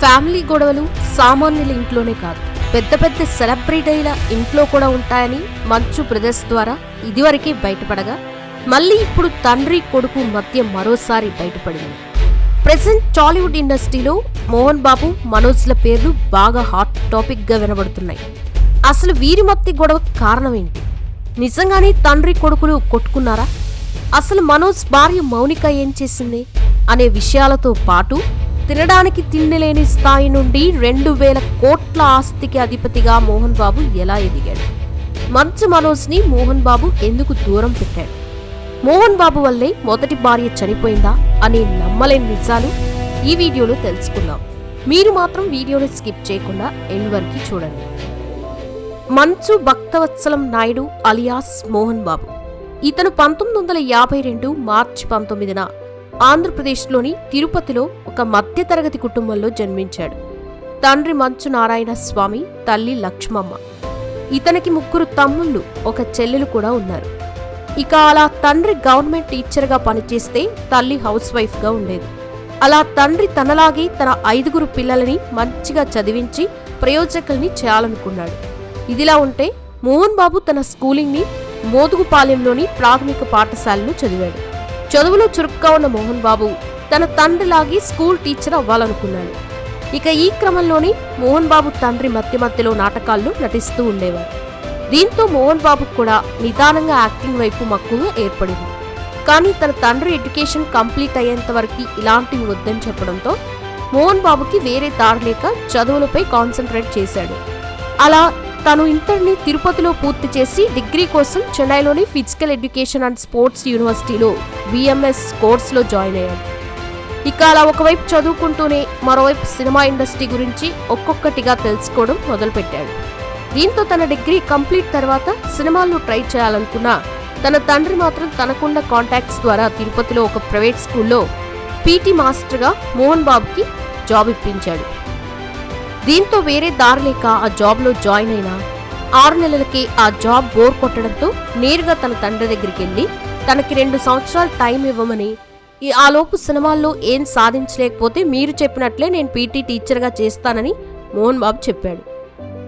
Family గొడవలు సామాన్యుల ఇంట్లోనే కాదు. పెద్ద పెద్ద సెలబ్రిటీల ఇంట్లో కూడా ఉంటాయని మంచు బ్రదర్స్ ద్వారా ఇదివరకే బయటపడగా మళ్ళీ ఇప్పుడు తండ్రి కొడుకు మధ్య మరోసారి బయటపడింది. ప్రెసెంట్ టాలీవుడ్ ఇండస్ట్రీలో మోహన్ బాబు మనోజ్ల పేర్లు బాగా హాట్ టాపిక్గా వినబడుతున్నాయి. అసలు వీరి మధ్య గొడవ కారణం ఏంటి నిజంగానే తండ్రి కొడుకులు కొట్టుకున్నారా? అసలు మనోజ్ భార్య మౌనిక ఏం చేసింది? అనే విషయాలతో పాటు తినడానికి తిండి లేని స్థాయి నుండి రెండు వేల కోట్ల ఆస్తికి అధిపతిగా మోహన్ బాబు ఎలా ఎదిగాడు? మంచు మనోజ్ని మోహన్ బాబు ఎందుకు దూరం పెట్టాడు? మోహన్ బాబు వల్లే మొదటి భార్య చనిపోయిందా అనే నమ్మలేని నిజాలు ఈ వీడియోలో తెలుసుకుందాం. మీరు మాత్రం వీడియోని స్కిప్ చేయకుండా ఎండ్ వరకు చూడండి. మంచు భక్తవత్సలం నాయుడు అలియాస్ మోహన్ బాబు. ఇతను పంతొమ్మిది వందల యాభై రెండు మార్చి పంతొమ్మిదిన ఆంధ్రప్రదేశ్లోని తిరుపతిలో ఒక మధ్యతరగతి కుటుంబంలో జన్మించాడు. తండ్రి మంచు నారాయణ స్వామి తల్లి లక్ష్మమ్మ. ఇతనికి ముగ్గురు తమ్ముళ్ళు ఒక చెల్లెలు కూడా ఉన్నారు. ఇక అలా తండ్రి గవర్నమెంట్ టీచర్గా పనిచేస్తే తల్లి హౌస్ వైఫ్గా ఉండేది. అలా తండ్రి తనలాగే తన ఐదుగురు పిల్లలని మంచిగా చదివించి ప్రయోజకుల్ని చేయాలనుకున్నాడు. ఇదిలా ఉంటే మోహన్ బాబు తన స్కూలింగ్ని మోదుగుపాలెంలోని ప్రాథమిక పాఠశాలలో చదివాడు. చదువులో చురుగ్గా ఉన్న మోహన్ బాబు తన తండ్రిలాగి స్కూల్ టీచర్ అవ్వాలనుకున్నాడు. ఇక ఈ క్రమంలోనే మోహన్ బాబు తండ్రి మధ్య మధ్యలో నాటకాల్లో నటిస్తూ ఉండేవారు. దీంతో మోహన్ బాబుకు కూడా నిదానంగా యాక్టింగ్ వైపు మక్కువ ఏర్పడింది. కానీ తన తండ్రి ఎడ్యుకేషన్ కంప్లీట్ అయ్యేంత వరకు ఇలాంటివి వద్దని చెప్పడంతో మోహన్ బాబుకి వేరే దారి లేక చదువులపై కాన్సన్ట్రేట్ చేశాడు. అలా తను ఇంటర్ని తిరుపతిలో పూర్తి చేసి డిగ్రీ కోసం చెన్నైలోని ఫిజికల్ ఎడ్యుకేషన్ అండ్ స్పోర్ట్స్ యూనివర్సిటీలో బిఎంఎస్ కోర్సులో జాయిన్ అయ్యాడు. ఇక అలా ఒకవైపు చదువుకుంటూనే మరోవైపు సినిమా ఇండస్ట్రీ గురించి ఒక్కొక్కటిగా తెలుసుకోవడం మొదలుపెట్టాడు. దీంతో తన డిగ్రీ కంప్లీట్ తర్వాత సినిమాల్లో ట్రై చేయాలనుకున్న తన తండ్రి మాత్రం తనకున్న కాంటాక్ట్స్ ద్వారా తిరుపతిలో ఒక ప్రైవేట్ స్కూల్లో పీటీ మాస్టర్గా మోహన్ బాబుకి జాబ్ ఇప్పించాడు. దీంతో వేరే దారి లేక ఆ జాబ్లో జాయిన్ అయిన ఆరు నెలలకి ఆ జాబ్ బోర్ కొట్టడంతో నేరుగా తన తండ్రి దగ్గరికి వెళ్ళి తనకి రెండు సంవత్సరాలు టైం ఇవ్వమని ఈ ఆలోపు సినిమాల్లో ఏం సాధించలేకపోతే మీరు చెప్పినట్లే నేను పీటీ టీచర్గా చేస్తానని మోహన్ బాబు చెప్పాడు.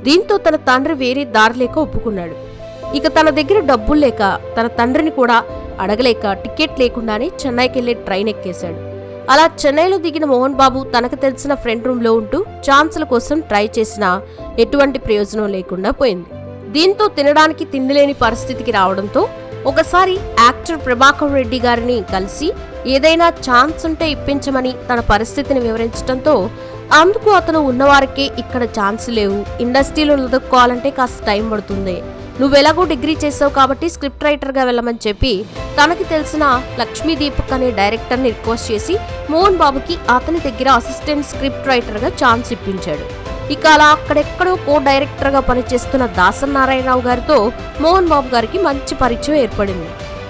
దీంతో తన తండ్రి వేరే దారి లేక ఒప్పుకున్నాడు. ఇక తన దగ్గర డబ్బులు లేక తన తండ్రిని కూడా అడగలేక టికెట్ లేకుండానే చెన్నైకి వెళ్ళే ట్రైన్ ఎక్కేశాడు. అలా చెన్నైలో దిగిన మోహన్ బాబు తనకు తెలిసిన ఫ్రెండ్ రూమ్లో ఉంటూ ఛాన్సుల కోసం ట్రై చేసినా ఎటువంటి ప్రయోజనం లేకుండా పోయింది. దీంతో తినడానికి తిండిలేని పరిస్థితికి రావడంతో ఒకసారి యాక్టర్ ప్రభాకర్ రెడ్డి గారిని కలిసి ఏదైనా ఛాన్స్ ఉంటే ఇప్పించమని తన పరిస్థితిని వివరించడంతో అందుకు అతను ఉన్నవారికే ఇక్కడ ఛాన్స్ లేవు. ఇండస్ట్రీలో నిలదొక్కోవాలంటే కాస్త టైం పడుతుంది. నువ్వెలాగో డిగ్రీ చేసావు కాబట్టి స్క్రిప్ట్ రైటర్గా వెళ్ళమని చెప్పి తనకి తెలిసిన లక్ష్మీ దీపక్ అనే డైరెక్టర్ని రిక్వెస్ట్ చేసి మోహన్ బాబుకి అతని దగ్గర అసిస్టెంట్ స్క్రిప్ట్ రైటర్గా ఛాన్స్ ఇప్పించాడు. ఇక అలా అక్కడెక్కడో కో డైరెక్టర్గా పనిచేస్తున్న దాసన్ నారాయణరావు గారితో మోహన్ బాబు గారికి మంచి పరిచయం ఏర్పడింది.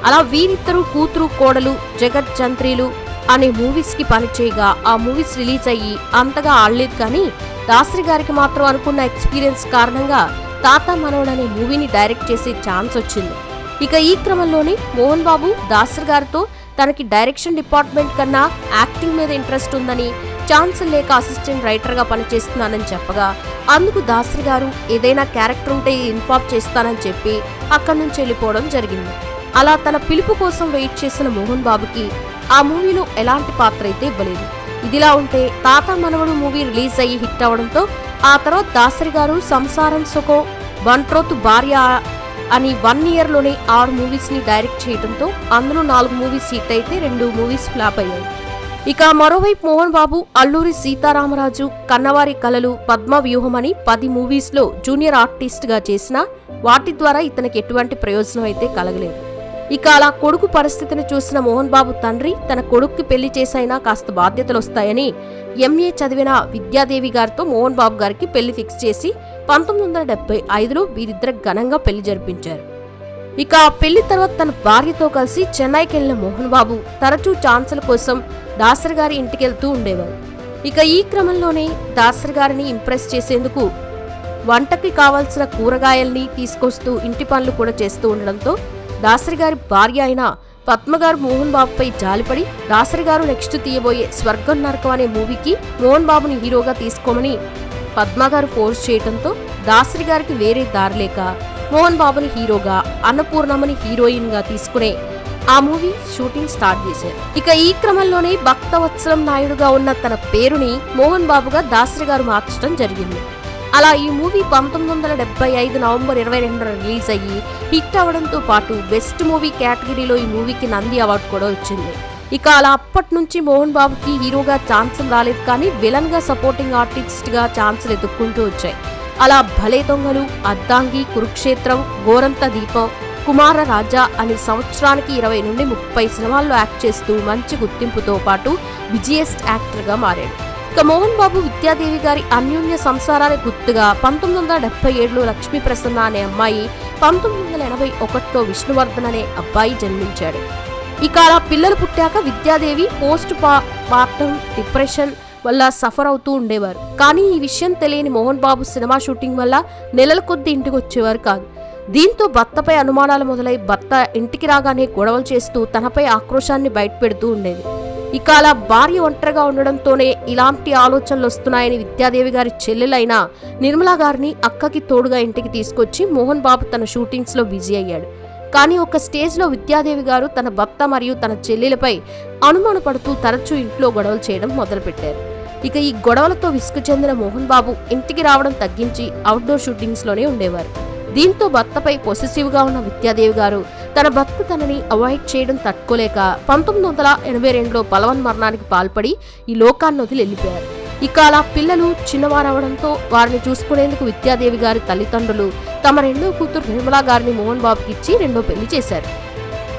అలా వీరిద్దరూ కూతురు కోడలు జగత్ చంత్రీలు అనే మూవీస్కి పనిచేయగా ఆ మూవీస్ రిలీజ్ అయ్యి అంతగా ఆడలేదు కానీ దాసరి గారికి మాత్రం అనుకున్న ఎక్స్పీరియన్స్ కారణంగా తాత మనోడ్ అనే మూవీని డైరెక్ట్ చేసే ఛాన్స్ వచ్చింది. ఇక ఈ క్రమంలోనే మోహన్ బాబు దాసరి గారితో తనకి డైరెక్షన్ డిపార్ట్మెంట్ కన్నా యాక్టింగ్ మీద ఇంట్రెస్ట్ ఉందని ఛాన్స్ లేక అసిస్టెంట్ రైటర్గా పనిచేస్తున్నానని చెప్పగా అందుకు దాసరి గారు ఏదైనా క్యారెక్టర్ ఉంటే ఇన్ఫార్మ్ చేస్తానని చెప్పి అక్కడి నుంచి వెళ్ళిపోవడం జరిగింది. అలా తన పిలుపు కోసం వెయిట్ చేసిన మోహన్ బాబుకి ఆ మూవీలో ఎలాంటి పాత్ర అయితే ఇవ్వలేదు. ఇదిలా ఉంటే తాత మనవడు మూవీ రిలీజ్ అయ్యి హిట్ అవడంతో ఆ తర్వాత దాసరి గారు సంసారం సుఖో బంట్రోతు భార్య అని వన్ ఇయర్లోనే ఆరు మూవీస్ని డైరెక్ట్ చేయడంతో అందులో నాలుగు మూవీస్ హిట్ అయితే రెండు మూవీస్ ఫ్లాప్ అయ్యాయి. ఇక మరోవైపు మోహన్ బాబు అల్లూరి సీతారామరాజు కన్నవారి కలలు పద్మ వ్యూహం అని పది మూవీస్లో జూనియర్ ఆర్టిస్ట్గా చేసిన వాటి ద్వారా ఇతనికి ఎటువంటి ప్రయోజనం అయితే కలగలేదు. ఇక అలా కొడుకు పరిస్థితిని చూసిన మోహన్ బాబు తండ్రి తన కొడుక్కి పెళ్ళి చేసైనా కాస్త బాధ్యతలు వస్తాయని ఎంఏ చదివిన విద్యాదేవి గారితో మోహన్ బాబు గారికి పెళ్ళి ఫిక్స్ చేసి పంతొమ్మిది వందల డెబ్బై ఐదులో వీరిద్దరు ఘనంగా పెళ్ళి జరిపించారు. ఇక ఆ పెళ్ళి తర్వాత తన భార్యతో కలిసి చెన్నైకి వెళ్ళిన మోహన్ బాబు తరచూ ఛాన్సుల కోసం దాసరి గారి ఇంటికి వెళ్తూ ఉండేవారు. ఇక ఈ క్రమంలోనే దాసరి గారిని ఇంప్రెస్ చేసేందుకు వంటకి కావాల్సిన కూరగాయల్ని తీసుకొస్తూ ఇంటి పనులు కూడా చేస్తూ ఉండడంతో దాసరి గారి భార్య అయిన పద్మగారు మోహన్ బాబుపై జాలిపడి దాసరి గారు నెక్స్ట్ తీయబోయే స్వర్గం నరకం అనే మూవీకి మోహన్ బాబుని హీరోగా తీసుకోమని పద్మగారు ఫోర్స్ చేయడంతో దాసరి గారికి వేరే దారి లేక మోహన్ బాబుని హీరోగా అన్నపూర్ణమ్మని హీరోయిన్గా తీసుకునే ఆ మూవీ షూటింగ్ స్టార్ట్ చేశారు. ఇక ఈ క్రమంలోనే భక్తవత్సలం నాయుడుగా ఉన్న తన పేరుని మోహన్ బాబుగా దాసరి గారు మార్చడం జరిగింది. అలా ఈ మూవీ పంతొమ్మిది వందల డెబ్బై ఐదు నవంబర్ ఇరవై రెండున రిలీజ్ అయ్యి హిట్ అవడంతో పాటు బెస్ట్ మూవీ కేటగిరీలో ఈ మూవీకి నంది అవార్డు కూడా వచ్చింది. ఇక అలా అప్పటి నుంచి మోహన్ బాబుకి హీరోగా ఛాన్సులు రాలేదు కానీ విలన్గా సపోర్టింగ్ ఆర్టిస్ట్గా ఛాన్సులు ఎదుర్కొంటూ వచ్చాయి. అలా భలే దొంగలు అద్దాంగి కురుక్షేత్రం గోరంత దీపం కుమార రాజా అనే సంవత్సరానికి ఇరవై నుండి ముప్పై సినిమాల్లో యాక్ట్ చేస్తూ మంచి గుర్తింపుతో పాటు బిజియెస్ట్ యాక్టర్గా మారాడు. ఇక మోహన్ బాబు విద్యాదేవి గారి అన్యోన్య సంసారానికి గుర్తుగా పంతొమ్మిది వందల డెబ్బై ఏడులో లక్ష్మీ ప్రసన్న అనే అమ్మాయి పంతొమ్మిది వందల ఎనభై ఒకటిలో విష్ణువర్ధన్ అనే అబ్బాయి జన్మించాడు. ఇక అలా పిల్లలు పుట్టాక విద్యాదేవి పోస్ట్ పార్టం డిప్రెషన్ వల్ల సఫర్ అవుతూ ఉండేవారు. కానీ ఈ విషయం తెలియని మోహన్ బాబు సినిమా షూటింగ్ వల్ల నెలల కొద్ది ఇంటికి వచ్చేవారు కాదు. దీంతో భర్తపై అనుమానాలు మొదలై భర్త ఇంటికి రాగానే గొడవలు చేస్తూ తనపై ఆక్రోశాన్ని బయటపెడుతూ ఉండేది. ఇక అలా భార్య ఒంటరిగా ఉండడంతోనే ఇలాంటి ఆలోచనలు వస్తున్నాయని విద్యాదేవి గారి చెల్లెలైన నిర్మలా గారిని అక్కకి తోడుగా ఇంటికి తీసుకొచ్చి మోహన్ బాబు తన షూటింగ్స్లో బిజీ అయ్యాడు. కానీ ఒక స్టేజ్లో విద్యాదేవి గారు తన భర్త మరియు తన చెల్లెలపై అనుమానపడుతూ తరచూ ఇంట్లో గొడవలు చేయడం మొదలుపెట్టారు. ఇక ఈ గొడవలతో విసుగు చెందిన మోహన్ బాబు ఇంటికి రావడం తగ్గించి అవుట్డోర్ షూటింగ్స్లోనే ఉండేవారు. దీంతో భర్తపై పొసిసివ్గా ఉన్న విద్యాదేవి గారు తన భర్త తనని అవాయిడ్ చేయడం తట్టుకోలేక పంతొమ్మిది వందల ఎనభై రెండులో బలవన్ మరణానికి పాల్పడి ఈ లోకాన్ని వదిలి వెళ్ళిపోయారు. ఇక అలా పిల్లలు చిన్నవారవడంతో వారిని చూసుకునేందుకు విద్యాదేవి గారి తల్లిదండ్రులు తమ రెండో కూతురు నిర్మలా గారిని మోహన్ బాబుకి ఇచ్చి రెండో పెళ్ళి చేశారు.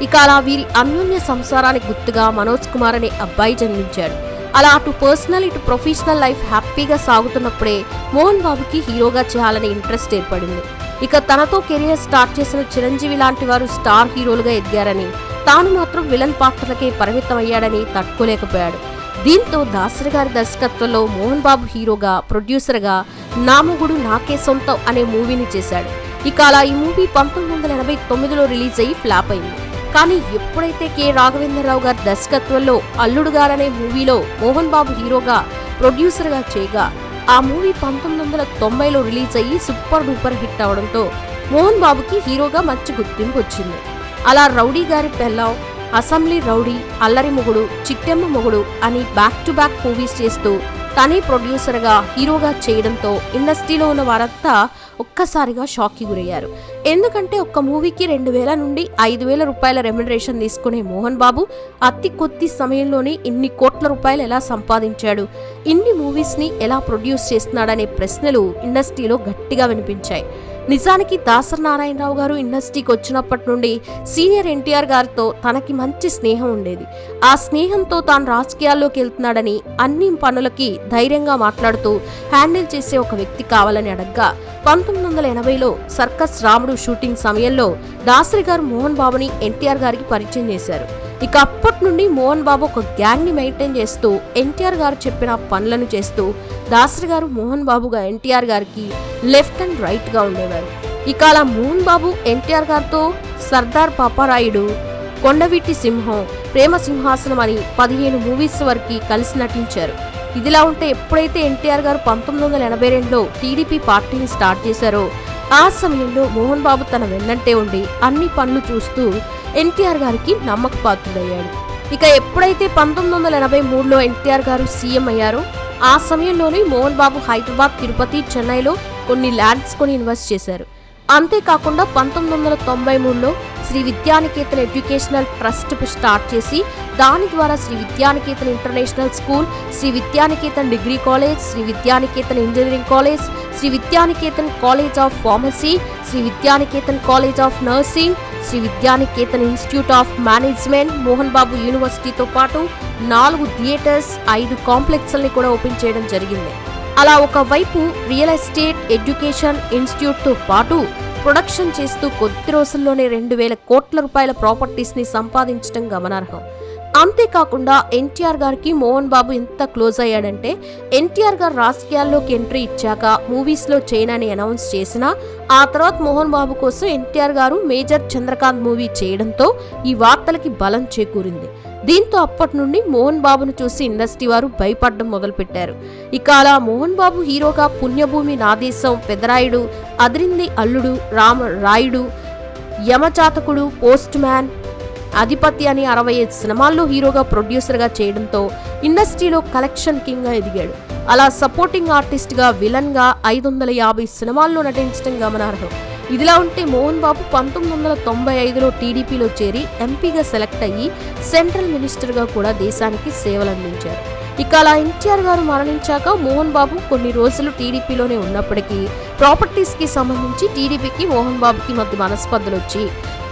ఇక అలా వీరి అన్యోన్య సంసారానికి గుర్తుగా మనోజ్ కుమార్ అనే అబ్బాయి జన్మించాడు. అలా అటు పర్సనల్ ఇటు ప్రొఫెషనల్ లైఫ్ హ్యాపీగా సాగుతున్నప్పుడే మోహన్ బాబుకి హీరోగా చేయాలనే ఇంట్రెస్ట్ ఏర్పడింది. ఇక తనతో కెరియర్ స్టార్ట్ చేసిన చిరంజీవి లాంటి వారు స్టార్ హీరోలుగా ఎదిగారని తాను మాత్రం విలన్ పాత్రలకే పరిమితం అయ్యాడని తట్టుకోలేకపోయాడు. దీంతో దాసరి గారి దర్శకత్వంలో మోహన్ బాబు హీరోగా ప్రొడ్యూసర్గా నామగుడు నాకే సొంతం అనే మూవీని చేశాడు. ఇక అలా ఈ మూవీ పంతొమ్మిది వందల ఎనభై తొమ్మిదిలో రిలీజ్ అయ్యి ఫ్లాప్ అయింది. కానీ ఎప్పుడైతే కె. రాఘవేంద్రరావు గారి దర్శకత్వంలో అల్లుడు గారనే మూవీలో మోహన్ బాబు హీరోగా ప్రొడ్యూసర్గా చేయగా ఆ మూవీ పంతొమ్మిది వందల తొంభైలో రిలీజ్ అయ్యి సూపర్ డూపర్ హిట్ అవడంతో మోహన్ బాబుకి హీరోగా మంచి గుర్తింపు వచ్చింది అలా రౌడీ గారి పెళ్ళాం అసెంబ్లీ రౌడీ అల్లరి మొగుడు చిట్టెమ్మ మొగుడు అని బ్యాక్ టు బ్యాక్ మూవీస్ చేస్తూ తనే ప్రొడ్యూసర్గా హీరోగా చేయడంతో ఇండస్ట్రీలో ఉన్న వారంతా ఒక్కసారిగా షాక్కి గురయ్యారు. ఎందుకంటే ఒక్క మూవీకి రెండు వేల నుండి ఐదు వేల రూపాయల రెమ్యునరేషన్ తీసుకునే మోహన్ బాబు అతి కొద్ది సమయంలోనే ఇన్ని కోట్ల రూపాయలు ఎలా సంపాదించాడు ఇన్ని మూవీస్ని ఎలా ప్రొడ్యూస్ చేస్తున్నాడనే ప్రశ్నలు ఇండస్ట్రీలో గట్టిగా వినిపించాయి. నిజానికి దాసరి నారాయణరావు గారు ఇండస్ట్రీకి వచ్చినప్పటి నుండి సీనియర్ ఎన్టీఆర్ గారితో తనకి మంచి స్నేహం ఉండేది. ఆ స్నేహంతో తాను రాజకీయాల్లోకి వెళ్తున్నాడని అన్ని పనులకి ధైర్యంగా మాట్లాడుతూ హ్యాండిల్ చేసే ఒక వ్యక్తి కావాలని అడగ్గా పంతొమ్మిది వందల ఎనభైలో సర్కస్ రాముడు షూటింగ్ సమయంలో దాసరి గారు మోహన్ బాబుని ఎన్టీఆర్ గారికి పరిచయం చేశారు. ఇక అప్పటి నుండి మోహన్ బాబు ఒక గ్యాంగ్ని మెయింటైన్ చేస్తూ ఎన్టీఆర్ గారు చెప్పిన పనులను చేస్తూ దాసరి గారు మోహన్ బాబుగా ఎన్టీఆర్ గారికి లెఫ్ట్ అండ్ రైట్గా ఉండేవారు. ఇక అలా మోహన్ బాబు ఎన్టీఆర్ గారితో సర్దార్ పాపారాయుడు కొండవీటి సింహం ప్రేమ సింహాసనం అని పదిహేను మూవీస్ వరకు కలిసి నటించారు. ఇదిలా ఉంటే ఎప్పుడైతే ఎన్టీఆర్ గారు పంతొమ్మిది వందల ఎనభై రెండులో టీడీపీ పార్టీని స్టార్ట్ చేశారో ఆ సమయంలో మోహన్ బాబు తన వెన్నంటే ఉండి అన్ని పనులు చూస్తూ ఎన్టీఆర్ గారికి నమ్మకపాత్రుడయ్యాడు. ఇక ఎప్పుడైతే పంతొమ్మిది వందల ఎనభై మూడులో ఎన్టీఆర్ గారు సీఎం అయ్యారో ఆ సమయంలోనే మోహన్ బాబు హైదరాబాద్ తిరుపతి చెన్నైలో కొన్ని ల్యాండ్స్ కొని ఇన్వెస్ట్ చేశారు. అంతేకాకుండా పంతొమ్మిది వందల తొంభై మూడులో Sree Vidyanikethan educational trust start చేసి దాని ద్వారా Sree Vidyanikethan international school Sree Vidyanikethan degree college Sree Vidyanikethan engineering college Sree Vidyanikethan college of pharmacy Sree Vidyanikethan college of nursing Sree Vidyanikethan institute of management Mohan Babu యూనివర్సిటీతో పాటు నాలుగు theatres ఐదు కాంప్లెక్స్లని కూడా open చేయడం జరిగింది. అలా ఒకవైపు real estate education ఇన్స్టిట్యూట్తో పాటు production చేస్తూ కొద్ది రోజుల్లోనే రెండు వేల కోట్ల రూపాయల ప్రాపర్టీస్ని సంపాదించడం గమనార్హం. అంతేకాకుండా ఎన్టీఆర్ గారికి మోహన్ బాబు ఎంత క్లోజ్ అయ్యాడంటే ఎన్టీఆర్ గారు రాజకీయాల్లోకి ఎంట్రీ ఇచ్చాక మూవీస్లో చేయనని అనౌన్స్ చేసినా ఆ తర్వాత మోహన్ బాబు కోసం ఎన్టీఆర్ గారు మేజర్ చంద్రకాంత్ మూవీ చేయడంతో ఈ వార్తలకి బలం చేకూరింది. దీంతో అప్పటి నుండి మోహన్ బాబును చూసి ఇండస్ట్రీ వారు భయపడడం మొదలుపెట్టారు. ఇక అలా మోహన్ బాబు హీరోగా పుణ్యభూమి నాదేశం పెదరాయుడు అదిరింది అల్లుడు రామ రాయుడు యమచాతకుడు పోస్ట్ మ్యాన్ ఆధిపత్య అని అరవై ఐదు సినిమాల్లో హీరోగా ప్రొడ్యూసర్గా చేయడంతో ఇండస్ట్రీలో కలెక్షన్ కింగ్గా ఎదిగాడు. అలా సపోర్టింగ్ ఆర్టిస్ట్గా విలన్గా ఐదు వందల యాభై సినిమాల్లో నటించడం గమనార్హం. ఇదిలా ఉంటే మోహన్ బాబు పంతొమ్మిది వందల తొంభై ఐదులో టీడీపీలో చేరి ఎంపీగా సెలెక్ట్ అయ్యి సెంట్రల్ మినిస్టర్గా కూడా దేశానికి సేవలందించారు. ఇక అలా ఎన్టీఆర్ గారు మరణించాక మోహన్ బాబు కొన్ని రోజులు టీడీపీలోనే ఉన్నప్పటికీ ప్రాపర్టీస్కి సంబంధించి టీడీపీకి మోహన్ బాబుకి మధ్య మనస్పర్ధలు వచ్చి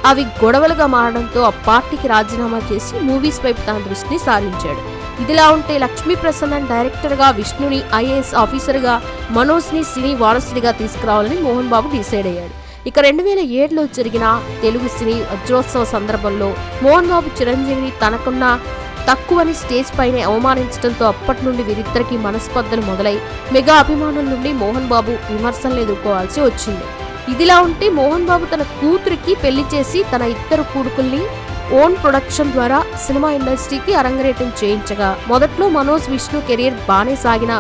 అవి గొడవలుగా మారడంతో ఆ పార్టీకి రాజీనామా చేసి మూవీస్ వైపు తన దృష్టిని సారించాడు. ఇదిలా ఉంటే లక్ష్మీ ప్రసన్నన్ డైరెక్టర్గా విష్ణుని ఐఏఎస్ ఆఫీసర్గా మనోజ్ని సినీ వారసుడిగా తీసుకురావాలని మోహన్ బాబు డిసైడ్ అయ్యాడు. ఇక రెండు వేల ఏడులో జరిగిన తెలుగు సినీ వజ్రోత్సవ సందర్భంలో మోహన్ బాబు చిరంజీవిని తనకున్న తక్కువని స్టేజ్ పైనే అవమానించడంతో అప్పటి నుండి వీరిద్దరికి మనస్పర్ధలు మొదలై మెగా అభిమానుల నుండి మోహన్ బాబు విమర్శలను ఎదుర్కోవాల్సి వచ్చింది. ఇదిలా ఉంటే మోహన్ బాబు తన కూతురికి పెళ్ళి చేసి తన ఇద్దరు కొడుకుల్ని ఓన్ ప్రొడక్షన్ ద్వారా సినిమా ఇండస్ట్రీకి అరంగరేటం చేయించగా మొదట్లో మనోజ్ విష్ణు కెరీర్ బానే సాగినా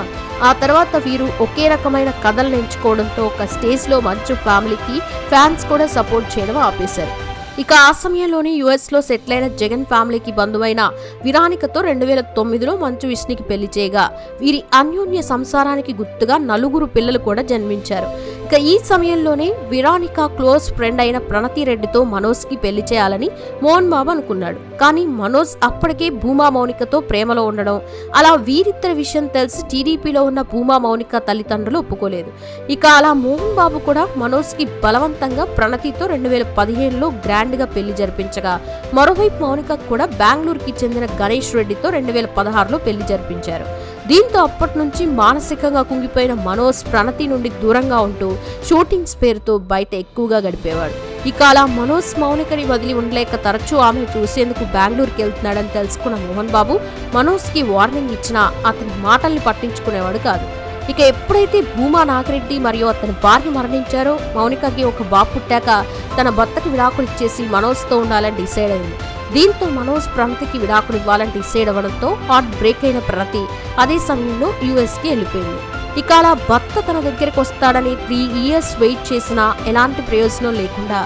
ఆ తర్వాత వీరు ఒకే రకమైన కథలు ఎంచుకోవడంతో ఒక స్టేజ్లో మంచు ఫ్యామిలీకి ఫ్యాన్స్ కూడా సపోర్ట్ చేయడం ఆపేశారు. ఇక ఆ సమయంలోనే యుఎస్లో సెటిల్ అయిన జగన్ ఫ్యామిలీకి బంధువైన విరానికతో రెండు వేల తొమ్మిదిలో మంచు విష్ణుకి పెళ్ళి చేయగా వీరి అన్యోన్య సంసారానికి గుర్తుగా నలుగురు పిల్లలు కూడా జన్మించారు. ఇక ఈ సమయంలోనే విరానిక క్లోజ్ ఫ్రెండ్ అయిన ప్రణతి రెడ్డితో మనోజ్కి పెళ్ళి చేయాలని మోహన్ బాబు అనుకున్నాడు. కానీ మనోజ్ అప్పటికే భూమా మౌనికతో ప్రేమలో ఉండడం అలా వీరిద్దరి విషయం తెలిసి టీడీపీలో ఉన్న భూమా మౌనిక తల్లిదండ్రులు ఒప్పుకోలేదు. ఇక అలా మోహన్ బాబు కూడా మనోజ్కి బలవంతంగా ప్రణతితో రెండు వేల పదిహేనులో గ్రాండ్గా పెళ్ళి జరిపించగా మరోవైపు మౌనిక కూడా బెంగళూరుకి చెందిన గణేష్ రెడ్డితో రెండు వేల పదహారులో పెళ్ళి జరిపించారు. దీంతో అప్పటి నుంచి మానసికంగా కుంగిపోయిన మనోజ్ ప్రణతి నుండి దూరంగా ఉంటూ షూటింగ్స్ పేరుతో బయట ఎక్కువగా గడిపేవాడు. ఇక అలా మనోజ్ మౌనికని వదిలి ఉండలేక తరచూ ఆమె చూసేందుకు బెంగళూరుకి వెళ్తున్నాడని తెలుసుకున్న మోహన్ బాబు మనోజ్కి వార్నింగ్ ఇచ్చినా అతని మాటల్ని పట్టించుకునేవాడు కాదు. ఇక ఎప్పుడైతే భూమా నాగిరెడ్డి మరియు అతని భార్య మరణించారో మౌనికకి ఒక బాబు పుట్టాక తన భర్తకి విడాకులు ఇచ్చేసి మనోజ్తో ఉండాలని డిసైడ్ అయింది. దీంతో మనోజ్ ప్రణతికి విడాకులు ఇవ్వాలని డిసైడ్ అవ్వడంతో హార్ట్ బ్రేక్ అయిన ప్రణతి అదే సమయంలో యుఎస్కి వెళ్ళిపోయింది. ఇక అలా భర్త తన దగ్గరికి వస్తాడని త్రీ ఇయర్స్ వెయిట్ చేసినా ఎలాంటి ప్రయోజనం లేకుండా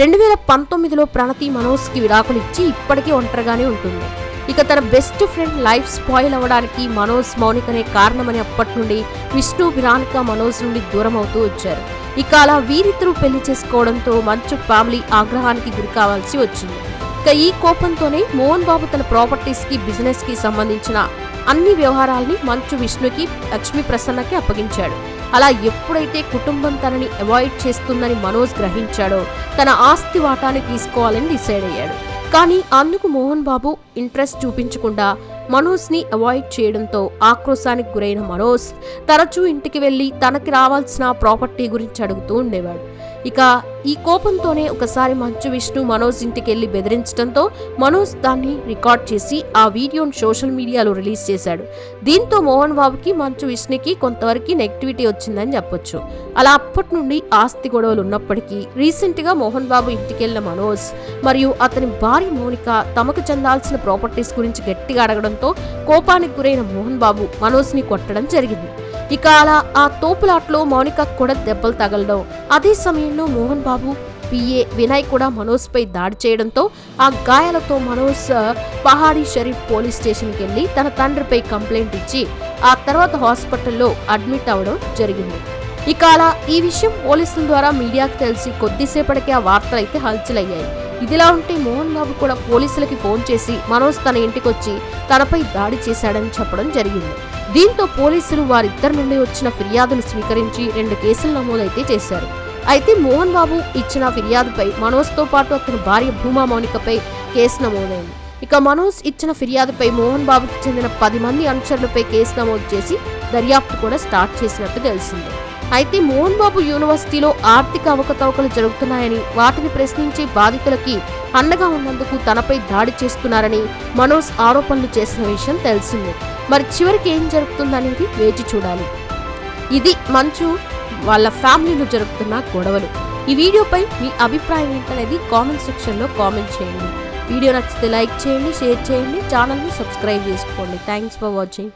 రెండు వేల పంతొమ్మిదిలో ప్రణతి మనోజ్కి విడాకులు ఇచ్చి ఇప్పటికీ ఒంటరిగానే ఉంటుంది. ఇక తన బెస్ట్ ఫ్రెండ్ లైఫ్ స్పాయిల్ అవ్వడానికి మనోజ్ మౌనికనే కారణమని అప్పటి నుండి విష్ణు విరానిక మనోజ్ నుండి దూరం అవుతూ వచ్చారు. ఇక అలా వీరిద్దరూ పెళ్ళి చేసుకోవడంతో మంచు ఫ్యామిలీ ఆగ్రహానికి గురి కావాల్సి వచ్చింది. ఇక ఈ కోపంతోనే మోహన్ బాబు తన ప్రాపర్టీస్కి బిజినెస్కి సంబంధించిన అన్ని వ్యవహారాల్ని మంచు విష్ణుకి లక్ష్మీ ప్రసన్నకి అప్పగించాడు. అలా ఎప్పుడైతే కుటుంబం తనని అవాయిడ్ చేస్తుందని మనోజ్ గ్రహించాడో తన ఆస్తి వాటాని తీసుకోవాలని డిసైడ్ అయ్యాడు. కానీ అందుకు మోహన్ బాబు ఇంట్రెస్ట్ చూపించకుండా మనోజ్ని అవాయిడ్ చేయడంతో ఆక్రోశానికి గురైన మనోజ్ తరచూ ఇంటికి వెళ్ళి తనకి రావాల్సిన ప్రాపర్టీ గురించి అడుగుతూ ఉండేవాడు. ఇక ఈ కోపంతోనే ఒకసారి మంచు విష్ణు మనోజ్ ఇంటికెళ్ళి బెదిరించడంతో మనోజ్ దాన్ని రికార్డ్ చేసి ఆ వీడియోను సోషల్ మీడియాలో రిలీజ్ చేశాడు. దీంతో మోహన్ బాబుకి మంచు విష్ణుకి కొంతవరకు నెగిటివిటీ వచ్చిందని చెప్పొచ్చు. అలా అప్పటి నుండి ఆస్తి గొడవలు ఉన్నప్పటికీ రీసెంట్గా మోహన్ బాబు ఇంటికెళ్ళిన మనోజ్ మరియు అతని భార్య మౌనిక తమకు చెందాల్సిన ప్రాపర్టీస్ గురించి గట్టిగా అడగడంతో కోపానికి గురైన మోహన్ బాబు మనోజ్ని కొట్టడం జరిగింది. ఇక అలా ఆ తోపులాట్లో మౌనిక కూడా దెబ్బలు తగలడం అదే సమయంలో మోహన్ బాబు పిఏ వినయ్ కూడా మనోజ్పై దాడి చేయడంతో ఆ గాయాలతో మనోజ్ పహాడీ షరీఫ్ పోలీస్ స్టేషన్కి వెళ్ళి తన తండ్రిపై కంప్లైంట్ ఇచ్చి ఆ తర్వాత హాస్పిటల్లో అడ్మిట్ అవ్వడం జరిగింది. ఇక అలా ఈ విషయం పోలీసుల ద్వారా మీడియాకు తెలిసి కొద్దిసేపటికే ఆ వార్తలు అయితే హల్చలయ్యాయి. ఇదిలా ఉంటే మోహన్ బాబు కూడా పోలీసులకి ఫోన్ చేసి మనోజ్ తన ఇంటికి వచ్చి తనపై దాడి చేశాడని చెప్పడం జరిగింది. దీంతో పోలీసులు వారిద్దరి నుండి వచ్చిన ఫిర్యాదులు స్వీకరించి రెండు కేసులు నమోదైతే చేశారు. అయితే మోహన్ బాబు ఇచ్చిన ఫిర్యాదుపై మనోజ్తో పాటు అతని భార్య భూమా మౌనికపై కేసు నమోదైంది. ఇక మనోజ్ ఇచ్చిన ఫిర్యాదుపై మోహన్ బాబుకి చెందిన పది మంది అనుచరులపై కేసు నమోదు చేసి దర్యాప్తు కూడా స్టార్ట్ చేసినట్టు తెలిసింది. అయితే మోహన్ బాబు యూనివర్సిటీలో ఆర్థిక అవకతవకలు జరుగుతున్నాయని వాటిని ప్రశ్నించే బాధితులకి అండగా ఉన్నందుకు తనపై దాడి చేస్తున్నారని మనోజ్ ఆరోపణలు చేసిన విషయం తెలిసింది. మరి చివరికి ఏం జరుగుతుందనేది వేచి చూడాలి. ఇది మంచు వాళ్ళ ఫ్యామిలీలో జరుగుతున్న గొడవలు. ఈ వీడియోపై మీ అభిప్రాయం ఏంటనేది కామెంట్ సెక్షన్లో కామెంట్ చేయండి. వీడియో నచ్చితే లైక్ చేయండి షేర్ చేయండి ఛానల్ని సబ్స్క్రైబ్ చేసుకోండి. Thanks for watching.